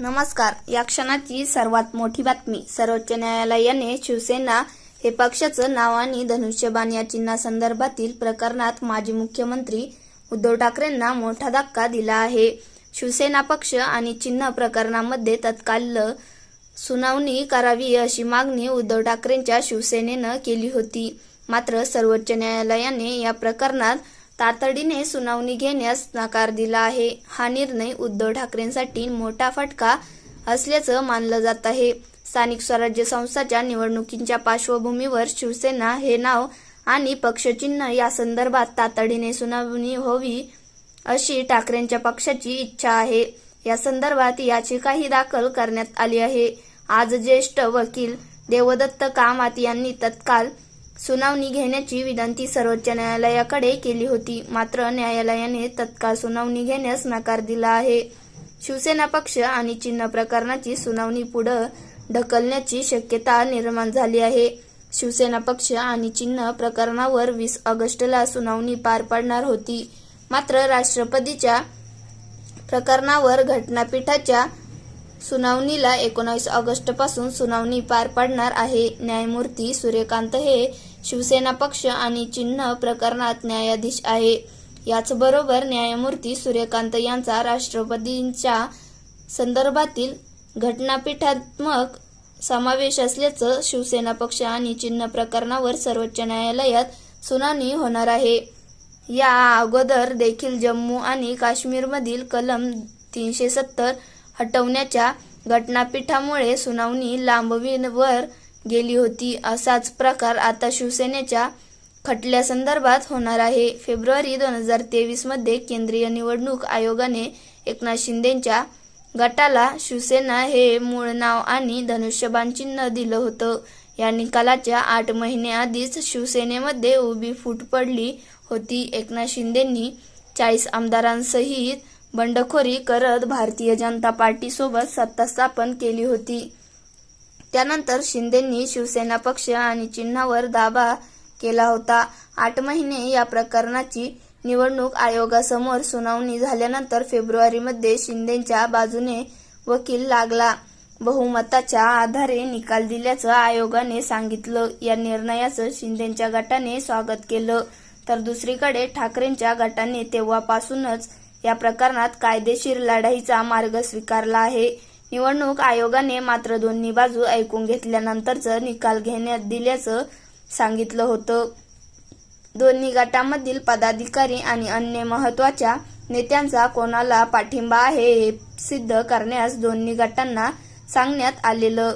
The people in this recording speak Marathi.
नमस्कार. या क्षणाची सर्वात मोठी बातमी. सर्वोच्च न्यायालयाने शिवसेना हे पक्षाचं नाव आणि धनुष्यबाण या चिन्हासंदर्भातील प्रकरणात माजी मुख्यमंत्री उद्धव ठाकरेंना मोठा धक्का दिला आहे. शिवसेना पक्ष आणि चिन्ह प्रकरणामध्ये तत्काल सुनावणी करावी अशी मागणी उद्धव ठाकरेंच्या शिवसेनेनं केली होती. मात्र सर्वोच्च न्यायालयाने या प्रकरणात तातडीने सुनावणी घेण्यास नकार दिला आहे. हा निर्णय उद्धव ठाकरेंसाठी मोठा फटका असल्याचं मानलं जात आहे. स्थानिक स्वराज्य संस्थाच्या निवडणुकींच्या पार्श्वभूमीवर शिवसेना हे नाव आणि पक्षचिन्ह या संदर्भात तातडीने सुनावणी व्हावी अशी ठाकरेंच्या पक्षाची इच्छा आहे. या संदर्भात याचिकाही दाखल करण्यात आली आहे. आज ज्येष्ठ वकील देवदत्त कामात यांनी तत्काल सुनावणी घेण्याची विनंती सर्वोच्च न्यायालयाकडे केली होती. मात्र न्यायालयाने तत्काळ सुनावणी घेण्यास नकार दिला आहे. शिवसेना पक्ष आणि चिन्ह प्रकरणाची सुनावणी पुढे ढकलण्याची शक्यता निर्माण झाली आहे. शिवसेना पक्ष आणि चिन्ह प्रकरणावर वीस ऑगस्टला सुनावणी पार पडणार होती. मात्र राष्ट्रपतीच्या प्रकरणावर घटनापीठाच्या सुनावणीला एकोणावीस ऑगस्टपासून सुनावणी पार पडणार आहे. न्यायमूर्ती सूर्यकांत हे शिवसेना पक्ष आणि चिन्ह प्रकरणात न्यायाधीश आहे. याचबरोबर न्यायमूर्ती सूर्यकांत यांचा राष्ट्रपतींच्या संदर्भातील घटनापीठात्मक समावेश असल्याचं शिवसेना पक्ष आणि चिन्ह प्रकरणावर सर्वोच्च न्यायालयात सुनावणी होणार आहे. या अगोदर देखील जम्मू आणि काश्मीरमधील कलम तीनशे सत्तर हटवण्याच्या घटनापीठामुळे सुनावणी लांबवीवर गेली होती. असाच प्रकार आता शिवसेनेच्या खटल्यासंदर्भात होणार आहे. फेब्रुवारी दोन हजार तेवीसमध्ये केंद्रीय निवडणूक आयोगाने एकनाथ शिंदेच्या गटाला शिवसेना हे मूळ नाव आणि धनुष्यबाण चिन्ह दिलं होतं. या निकालाच्या आठ महिने आधीच शिवसेनेमध्ये उभी फूट पडली होती. एकनाथ शिंदेंनी चाळीस आमदारांसहित बंडखोरी करत भारतीय जनता पार्टीसोबत सत्ता स्थापन केली होती. त्यानंतर शिंदेंनी शिवसेना पक्ष आणि चिन्हावर दाबा केला होता. आठ महिने या प्रकरणाची निवडणूक आयोगासमोर सुनावणी झाल्यानंतर फेब्रुवारीमध्ये शिंदेच्या बाजूने वकील लागला. बहुमताच्या आधारे निकाल दिल्याचं आयोगाने सांगितलं. या निर्णयाचं शिंदेच्या गटाने स्वागत केलं. तर दुसरीकडे ठाकरेंच्या गटाने तेव्हापासूनच या प्रकरणात कायदेशीर लढाईचा मार्ग स्वीकारला आहे. निवडणूक आयोगाने मात्र दोन्ही बाजू ऐकून घेतल्यानंतरच निकाल घेण्यात दिल्याचं सांगितलं होतं. दोन्ही गटामधील पदाधिकारी आणि अन्य महत्त्वाच्या नेत्यांचा कोणाला पाठिंबा आहे हे सिद्ध करण्यास दोन्ही गटांना सांगण्यात आलेलं